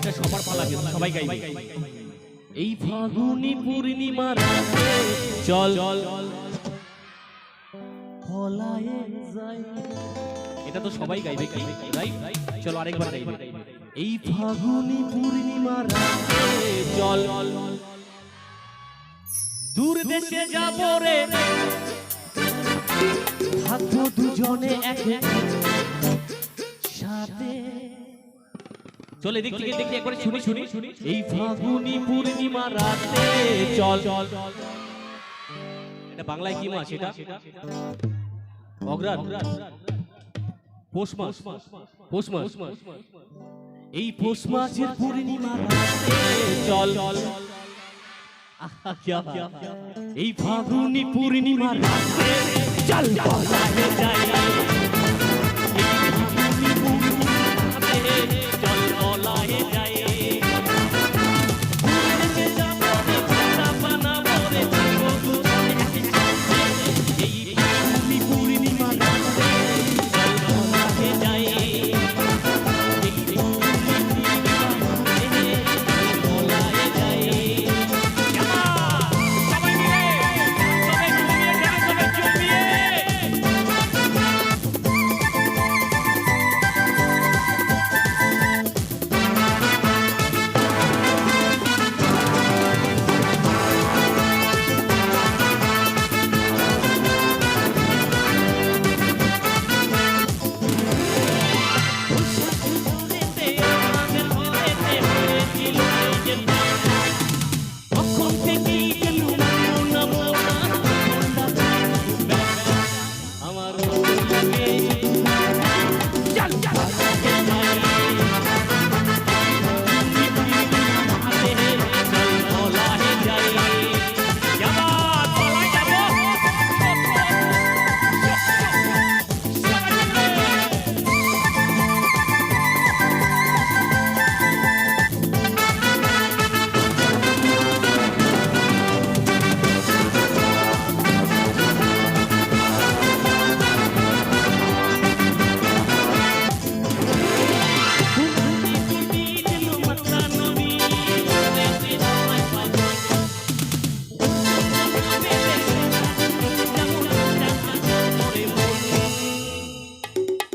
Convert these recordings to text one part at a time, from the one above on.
এটা সবার পালা কিন্তু, সবাই গাইবে। এই ফাগুনি পূর্ণিমা রাতে চল পলায়ে যাই এটা তো সবাই গাইবে কি চলো আরেকবার গাইবে। এই ফাগুনি পূর্ণিমা রাতে চল। দূর দেশে যাব রে। থাকব দুজনে এক। চলে দিক থেকে দেখি একবার শুনি শুনি। এই ফাগুনি পূর্ণিমা রাতে চল। চল এটা বাংলায় কি মাছ এটা? অগ্রাণ পৌষ মাস। পৌষ মাস। এই পৌষ মাসের পূর্ণিমা রাতে চল। চল এই ফাগুনি পূর্ণিমা রাতে চল। চল। যাই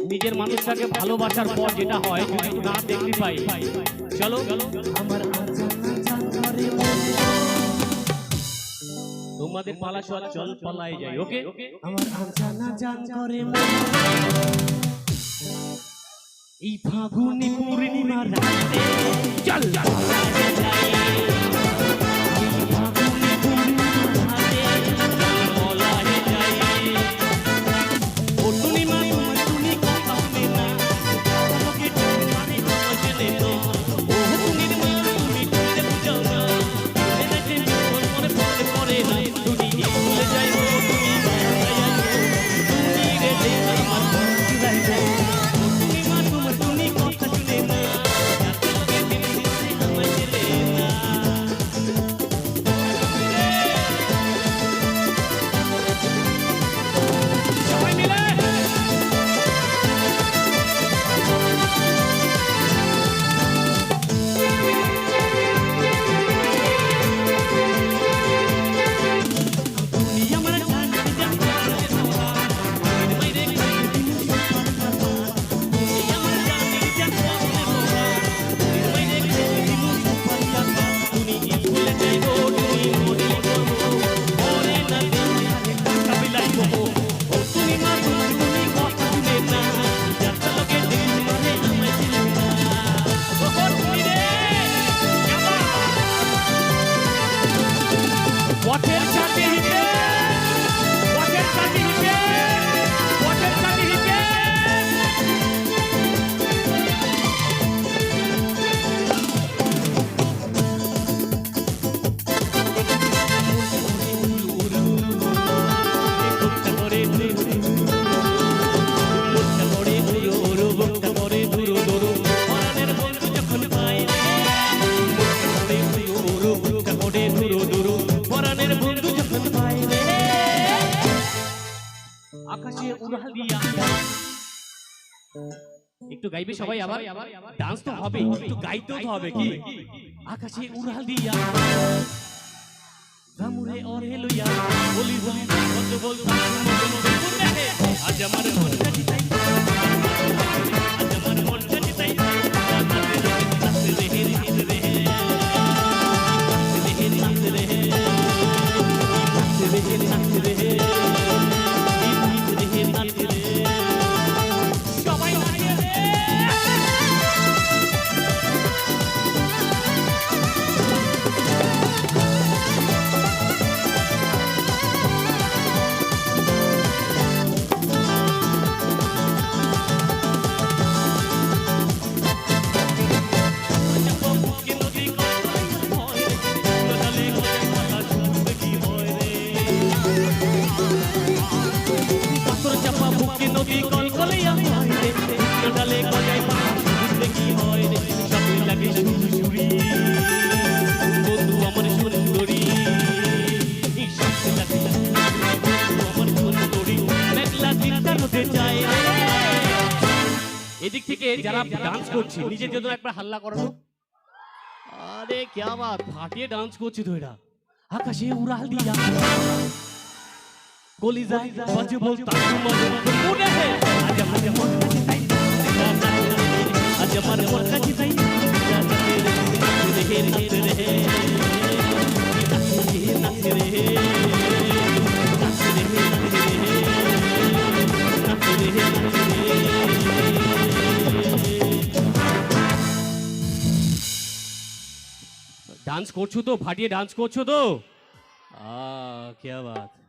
নিজের মানুষটাকে ভালোবাসার পর যেটা হয় যদি না দেখতে পাই। চলো। আমার তোমাদের পালা চল চল পালাই যাই ওকে? আমার আজানা জান করে এই ফাগুনি পূর্ণিমা রাতে চল। পালাই একটু গাইবে সবাই আবার ডান্স তো হবে একটু গাইতেও তো হবে কি আকাশে উড়াল দিয়া গামুরে ওরে লইয়া বলি বলি বল বল আজ আমার বুকে নদী কল কলে আমায় ডালে গজায় বুঝতে কি হয় রে। সবই লাগে সুরি এদিক থেকে যারা ডান্স করছে নিজের জন্য একবার হাল্লা করানো আরে, কে আবার ফাটিয়ে ডান্স করছে তো এরা। আকাশে উড়াল দিয়া। डांस कोचू तो फाटिए डांस कोचू तो आ, क्या बात